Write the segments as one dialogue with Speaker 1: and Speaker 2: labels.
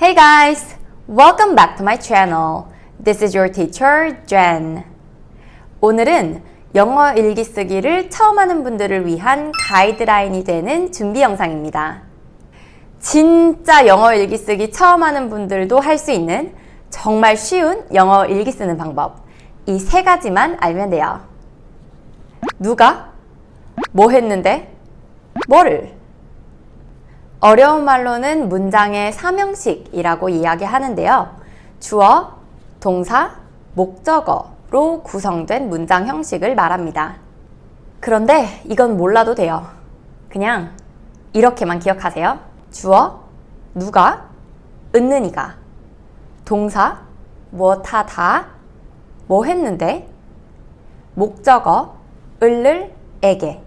Speaker 1: Hey guys! Welcome back to my channel. This is your teacher, Jen. 오늘은 영어 일기 쓰기를 처음 하는 분들을 위한 가이드라인이 되는 준비 영상입니다. 진짜 영어 일기 쓰기 처음 하는 분들도 할 수 있는 정말 쉬운 영어 일기 쓰는 방법. 이 세 가지만 알면 돼요. 누가? 뭐 했는데? 뭐를? 어려운 말로는 문장의 삼형식이라고 이야기하는데요. 주어, 동사, 목적어로 구성된 문장 형식을 말합니다. 그런데 이건 몰라도 돼요. 그냥 이렇게만 기억하세요. 주어, 누가, 은는 이가. 동사, 뭐하다, 뭐 했는데. 목적어, 을를, 에게.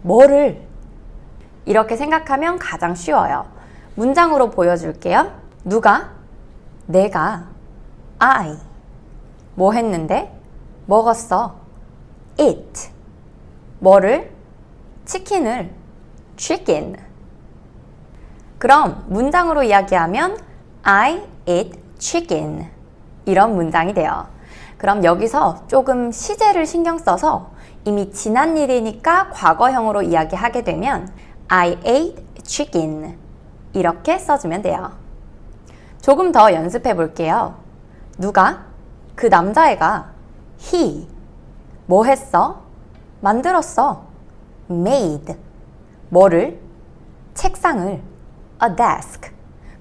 Speaker 1: 뭐를. 이렇게 생각하면 가장 쉬워요. 문장으로 보여줄게요. 누가? 내가. I. 뭐 했는데? 먹었어. Eat. 뭐를? 치킨을. Chicken. 그럼 문장으로 이야기하면 I eat chicken. 이런 문장이 돼요. 그럼 여기서 조금 시제를 신경 써서 이미 지난 일이니까 과거형으로 이야기하게 되면 I ate chicken. 이렇게 써주면 돼요. 조금 더 연습해 볼게요. 누가? 그 남자애가 he. 뭐 했어? 만들었어. made. 뭐를? 책상을. a desk.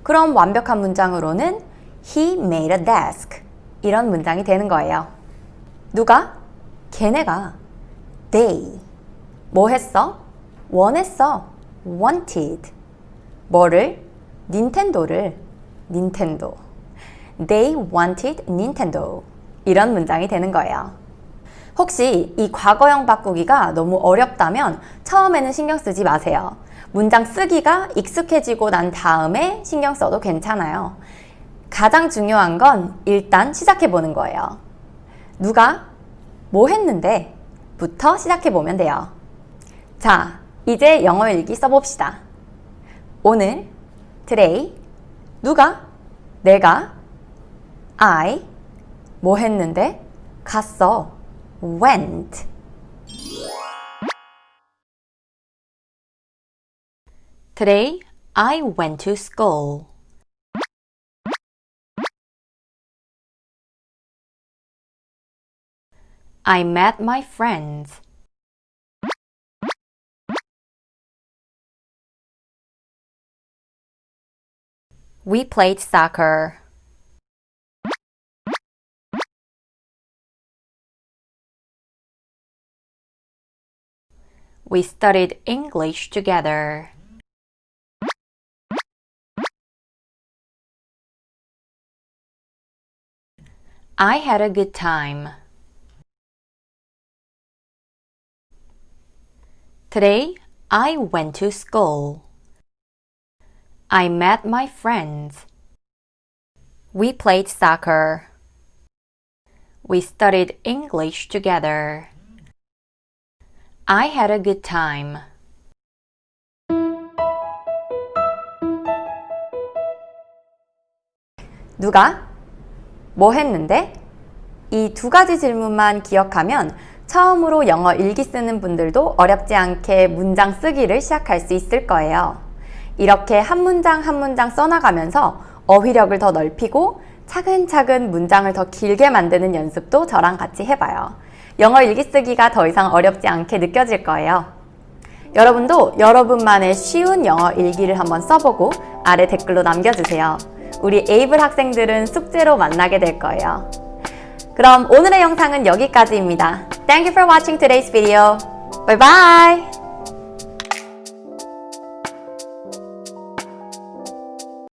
Speaker 1: 그럼 완벽한 문장으로는 he made a desk. 이런 문장이 되는 거예요. 누가? 걔네가 they. 뭐 했어? 원했어. Wanted. 뭐를? 닌텐도를. 닌텐도. They wanted Nintendo. 이런 문장이 되는 거예요. 혹시 이 과거형 바꾸기가 너무 어렵다면 처음에는 신경 쓰지 마세요. 문장 쓰기가 익숙해지고 난 다음에 신경 써도 괜찮아요. 가장 중요한 건 일단 시작해 보는 거예요. 누가 뭐 했는데 부터 시작해 보면 돼요. 자, 이제 영어 일기 써봅시다. 오늘, today, 누가, 내가, I, 뭐 했는데, 갔어, went. Today, I went to school. I met my friends. We played soccer. We studied English together. I had a good time. Today, I went to school. I met my friends. We played soccer. We studied English together. I had a good time. 누가? 뭐 했는데? 이 두 가지 질문만 기억하면 처음으로 영어 일기 쓰는 분들도 어렵지 않게 문장 쓰기를 시작할 수 있을 거예요. 이렇게 한 문장 한 문장 써나가면서 어휘력을 더 넓히고 차근차근 문장을 더 길게 만드는 연습도 저랑 같이 해봐요. 영어 일기 쓰기가 더 이상 어렵지 않게 느껴질 거예요. 여러분도 여러분만의 쉬운 영어 일기를 한번 써보고 아래 댓글로 남겨주세요. 우리 에이블 학생들은 숙제로 만나게 될 거예요. 그럼 오늘의 영상은 여기까지입니다. Thank you for watching today's video. Bye bye!